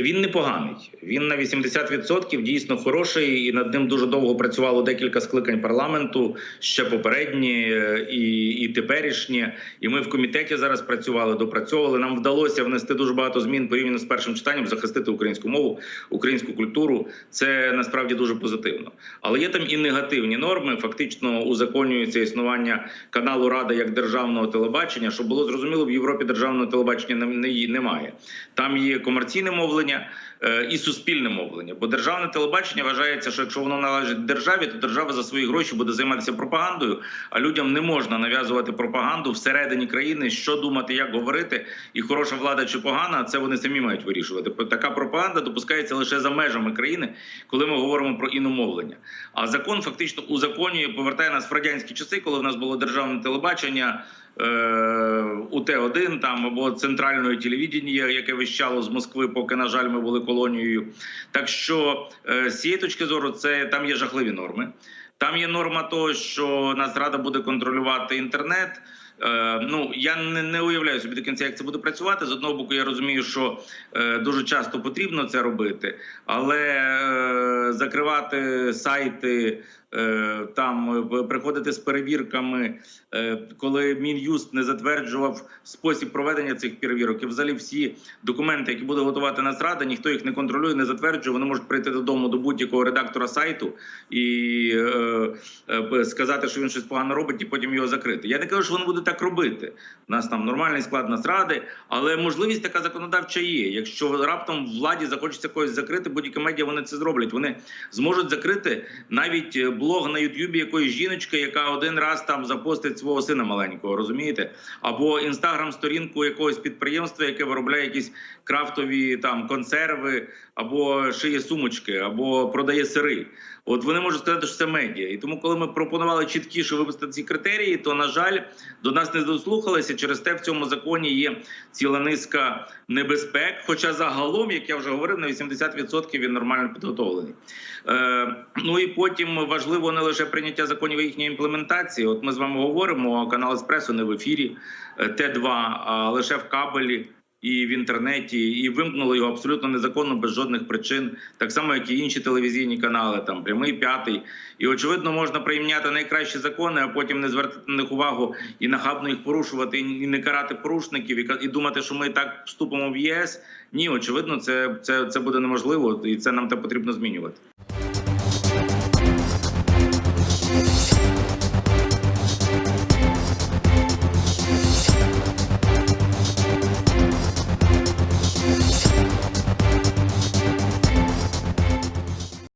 Він непоганий. Він на 80% дійсно хороший, і над ним дуже довго працювало декілька скликань парламенту, ще попередні е, і, і теперішні. І ми в комітеті зараз працювали, допрацьовували. Нам вдалося внести дуже багато змін порівняно з першим читанням, захистити українську мову, українську культуру. Це насправді дуже позитивно. Але є там і негативні норми. Фактично узаконюється існування каналу Рада як державного телебачення. Щоб було зрозуміло, в Європі державного телебачення не- не- немає. Там є комерційне мовлення е, і суспільне мовлення. Бо державне телебачення вважається, що якщо воно належить державі, то держава за свої гроші буде займатися пропагандою. А людям не можна нав'язувати пропаганду всередині країни, що думати, як говорити, і хороша влада чи погана, це вони самі мають вирішувати. Така пропаганда допускається лише за межами країни, коли ми говоримо про іномовлення. А закон фактично узаконює, повертає нас в радянські часи, коли в нас було державне телебачення. Е, УТ-1 там або центральної телевідення, яке вищало з Москви, поки на жаль ми були колонією. Так що е, з цієї точки зору, це там є жахливі норми. Там є норма того, що Нацрада буде контролювати інтернет. Е, ну я не, не уявляю собі до кінця, як це буде працювати. З одного боку, я розумію, що е, дуже часто потрібно це робити, але е, закривати сайти. Е, Там е, приходити з перевірками, е, коли мін'юст не затверджував спосіб проведення цих перевірок, і взагалі всі документи, які буде готувати Нацрада, ніхто їх не контролює, не затверджує. Вони можуть прийти додому до будь-якого редактора сайту і сказати, що він щось погано робить, і потім його закрити. Я не кажу, що вони будуть так робити. У нас там нормальний склад Нацради, але можливість така законодавча є. Якщо раптом владі захочеться когось закрити, будь-яка медіа вони це зроблять. Вони зможуть закрити навіть блог на Ютубі якоїсь жіночки, яка один раз там запостить свого сина маленького, розумієте? Або інстаграм-сторінку якогось підприємства, яке виробляє якісь крафтові там консерви, або шиє сумочки, або продає сири. От вони можуть сказати, що це медіа. І тому, коли ми пропонували чіткіше випустити ці критерії, то на жаль, до нас не дослухалися. Через те в цьому законі є ціла низка небезпек. Хоча загалом, як я вже говорив, на 80% він нормально підготовлений. Е, ну і потім важливо не лише прийняття законів, а їхня імплементація. От ми з вами говоримо, канал Еспресо не в ефірі е, Т2, а лише в кабелі. І в інтернеті, і вимкнули його абсолютно незаконно без жодних причин, так само як і інші телевізійні канали, там прямий п'ятий. І очевидно, можна прийняти найкращі закони, а потім не звертати на них увагу і нахабно їх порушувати, і не карати порушників, і думати, що ми так вступимо в ЄС. Ні, очевидно, це, це, це буде неможливо, і це нам те потрібно змінювати.